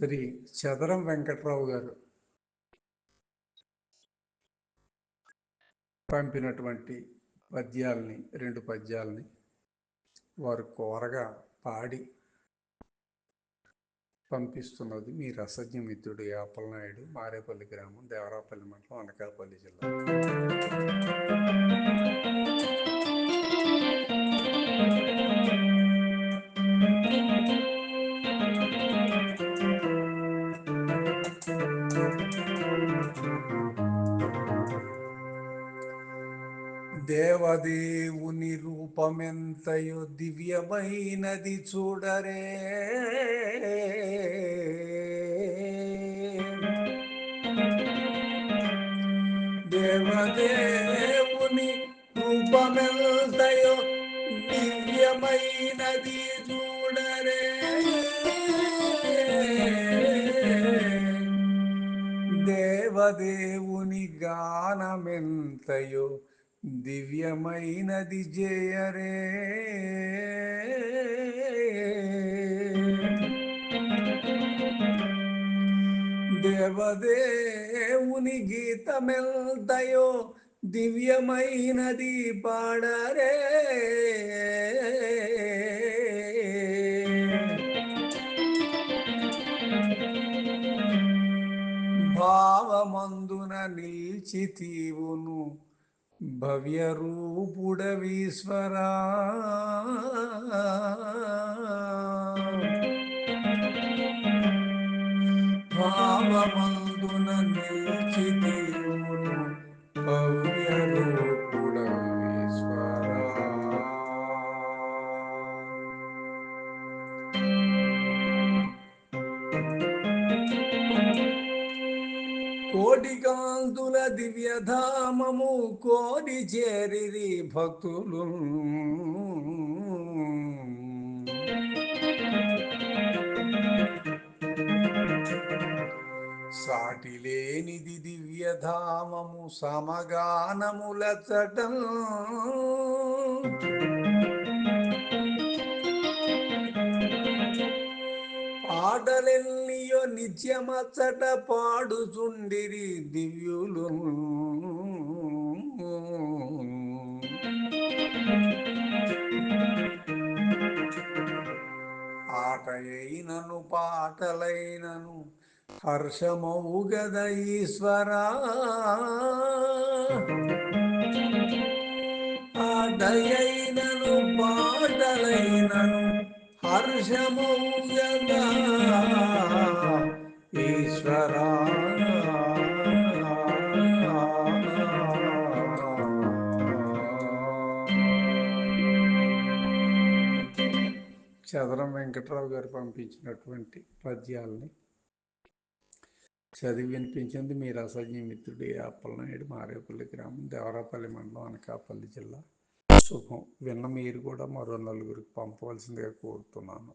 శ్రీ చదరం వెంకట్రావు గారు పంపినటువంటి పద్యాల్ని రెండు పద్యాల్ని వారు కోరగా పాడి పంపిస్తున్నది మీ రసజ్ఞ మిత్రుడు యాపలనాయుడు మారేపల్లి గ్రామం దేవరాపల్లి మండలం అనకాపల్లి జిల్లా. దేవదేవుని రూపమెంతయో దివ్యమైనది చూడరే. దేవదేవుని రూపమెంతయో దివ్యమైనది చూడరే. దేవదేవుని గానమెంతయో దివ్యమైనది జయరే. దేవదేవుని గీతమెల్తయో దివ్యమైనది పాడరే. భావమందున నిల్చితీవును తీవును రూపుడవీశ్వరా భావమందున నిల్చితీవును భవ్య రూపుడవీశ్వరా కోటి కాంతుల దివ్యధామము కోరి చేరిరి భక్తులు. సాటి లేనిది దివ్యధామము సమగానముల చటం. పాటలెల్లియో నిత్యమచ్చట పాడుచుండిరి దివ్యులు. ఆట అయినను పాటలైనను హర్షమవు గద ఈశ్వరా ఆటయైనను పాటలైనను హర్షమౌ ఈశ్వరా చదరం వెంకట్రావు గారు పంపించినటువంటి పద్యాల్ని చదివి వినిపించింది మీ రసజ్ఞ మిత్రుడి అప్పలనాయుడు మారేపల్లి గ్రామం దేవరాపల్లి మండలం అనకాపల్లి జిల్లా. శుభం. విన్న మీరు కూడా మరో నలుగురికి పంపవలసిందిగా కోరుతున్నాను.